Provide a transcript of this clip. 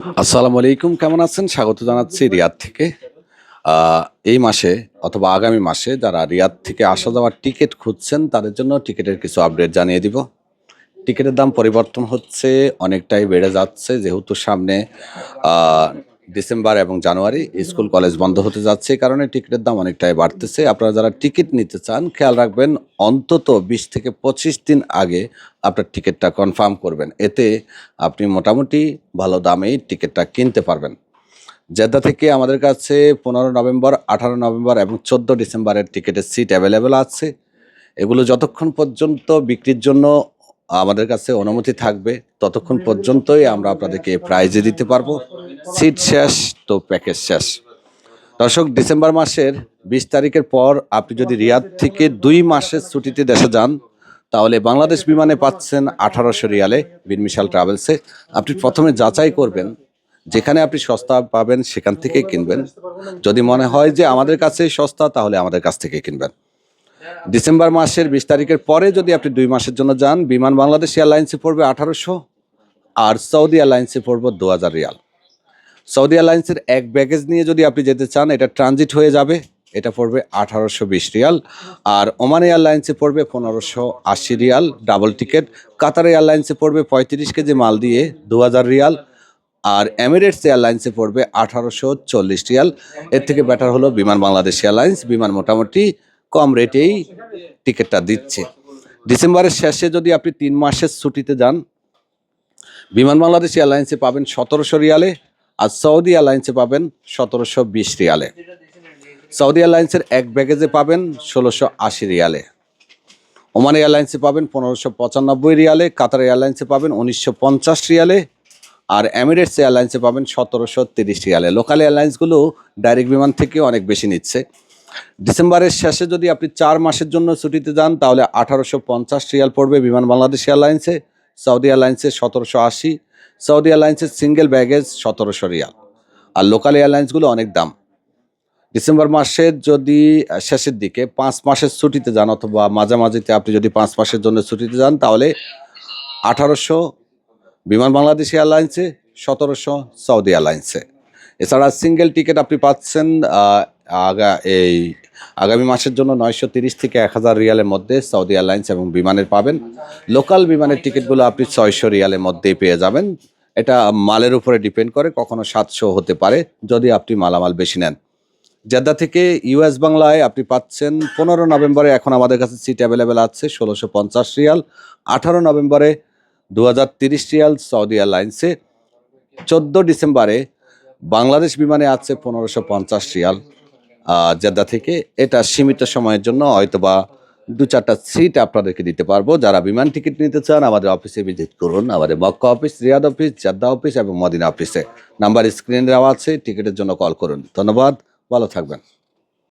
আসসালামু আলাইকুম, কেমন আছেন? স্বাগত জানাচ্ছি রিয়াদ থেকে। এই মাসে অথবা আগামী মাসে যারা রিয়াদ থেকে আসা যাওয়ার টিকিট খুঁজছেন, তাদের জন্য টিকিটের কিছু আপডেট জানিয়ে দিব। টিকিটের দাম পরিবর্তন হচ্ছে, অনেকটাই বেড়ে যাচ্ছে। যেহেতু সামনে ডিসেম্বর এবং জানুয়ারি স্কুল কলেজ বন্ধ হতে যাচ্ছে। কারণে টিকিটের দাম অনেকটাই বাড়তেছে। আপনারা যারা টিকিট নিতে চান, খেয়াল রাখবেন, অন্তত বিশ থেকে পঁচিশ দিন আগে আপনার টিকিটটা কনফার্ম করবেন। এতে আপনি মোটামুটি ভালো দামেই টিকিটটা কিনতে পারবেন। জেদ্দা থেকে আমাদের কাছে পনেরো নভেম্বর, আঠারো নভেম্বর এবং চোদ্দ ডিসেম্বরের টিকিটের সিট অ্যাভেলেবেল আছে। এগুলো যতক্ষণ পর্যন্ত বিক্রির জন্য আমাদের কাছে অনুমতি থাকবে। ততক্ষণ পর্যন্তই আমরা আপনাদেরকে প্রাইজে দিতে পারব। সিট শেষ, তো প্যাকেজ শেষ। দর্শক ডিসেম্বর মাসের বিশ তারিখের পর আপনি যদি রিয়াদ থেকে দুই মাসের ছুটিতে দেশে যান, তাহলে বাংলাদেশ বিমানে পাচ্ছেন আঠারোশো রিয়ালে বিনমিশাল ট্রাভেলসে আপনি প্রথমে যাচাই করবেন, যেখানে আপনি সস্তা পাবেন সেখান থেকেই কিনবেন। যদি মনে হয় যে আমাদের কাছেই সস্তা, তাহলে আমাদের কাছ থেকে কিনবেন। ডিসেম্বর মাসের বিশ তারিখের পরে যদি আপনি দুই মাসের জন্য যান, বিমান বাংলাদেশ এয়ারলাইন্সে পড়বে আঠারোশো আর সৌদি এয়ারলাইন্সে পড়বে দু হাজার রিয়াল। সৌদি এয়ারলাইন্সের এক ব্যাগেজ নিয়ে যদি আপনি যেতে চান, এটা ট্রানজিট হয়ে যাবে, এটা পড়বে আঠারোশো বিশ রিয়াল। আর ওমান এয়ারলাইন্সে পড়বে পনেরোশো আশি রিয়াল ডাবল টিকিট কাতার এয়ারলাইন্সে পড়বে পঁয়ত্রিশ কেজি মাল দিয়ে দু হাজার রিয়াল। আর এমিরেটস এয়ারলাইন্সে পড়বে আঠারোশো চল্লিশ রিয়াল। এর থেকে বেটার হলো বিমান বাংলাদেশ এয়ারলাইন্স। বিমান মোটামুটি কম রেটেই টিকিটটা দিচ্ছে। ডিসেম্বরের শেষে যদি আপনি তিন মাসের ছুটিতে যান, বিমান বাংলাদেশ এয়ারলাইন্সে পাবেন সতেরোশো রিয়ালে আর সৌদি এয়ারলাইন্সে পাবেন সতেরোশো বিশ রিয়ালে। সৌদি এয়ারলাইন্সের এক ব্যাগেজে পাবেন ষোলোশো আশি রিয়ালে। ওমান এয়ারলাইন্সে পাবেন পনেরোশো পঁচানব্বই রিয়ালে, কাতার এয়ারলাইন্সে পাবেন উনিশশো পঞ্চাশ রিয়ালে আর এমিরেটস এয়ারলাইন্সে পাবেন সতেরোশো তিরিশ রিয়ালে। লোকাল এয়ারলাইন্সগুলো ডাইরেক্ট বিমান থেকে অনেক বেশি নিচ্ছে। ডিসেম্বরের শেষে যদি আপনি চার মাসের জন্য ছুটিতে যান, তাহলে আঠারোশো পঞ্চাশ রিয়াল পড়বে বিমান বাংলাদেশ এয়ারলাইন্সে, সৌদি এয়ারলাইন্সে সতেরোশো আশি, সৌদি এয়ারলাইন্সের সিঙ্গেল ব্যাগেজ সতেরোশো রিয়াল। আর লোকাল এয়ারলাইন্সগুলো অনেক দাম। ডিসেম্বর মাসের যদি শেষের দিকে পাঁচ মাসের ছুটিতে যান অথবা মাঝামাঝিতে আপনি যদি পাঁচ মাসের জন্য ছুটিতে যান, তাহলে আঠারোশো বিমান বাংলাদেশ এয়ারলাইন্সে, সতেরোশো সৌদি এয়ারলাইন্সে। এছাড়া সিঙ্গেল টিকিট আপনি পাচ্ছেন আগা, এই আগামী মাসের জন্য নয়শো তিরিশ থেকে এক হাজার রিয়ালের মধ্যে সৌদি এয়ারলাইন্স এবং বিমানের পাবেন। লোকাল বিমানের টিকিটগুলো আপনি ছয়শো রিয়ালের মধ্যেই পেয়ে যাবেন। এটা মালের উপরে ডিপেন্ড করে, কখনো সাতশো হতে পারে যদি আপনি মালামাল বেশি নেন। জেদ্দা থেকে ইউএস বাংলায় আপনি পাচ্ছেন পনেরো নভেম্বরে, এখন আমাদের কাছে সিট অ্যাভেলেবেল আছে ষোলোশো পঞ্চাশ রিয়াল। আঠারো নভেম্বরে দু হাজার তিরিশ রিয়াল সৌদি এয়ারলাইন্সে। চোদ্দ ডিসেম্বরে বাংলাদেশ বিমানে আছে পনেরোশো পঞ্চাশ রিয়াল। জেদ্দা থেকে। এটা সীমিত সময়ের জন্য হয়তোবা দু চারটা সিট আপনাদেরকে দিতে পারব। যারা বিমান টিকিট নিতে চান, আমাদের অফিসে ভিজিট করুন। আমাদের Mecca office Riyadh office Jeddah office এবং মদিনা অফিসে নাম্বার স্ক্রিনে দেওয়া আছে টিকিটের জন্য কল করুন। ধন্যবাদ, ভালো থাকবেন।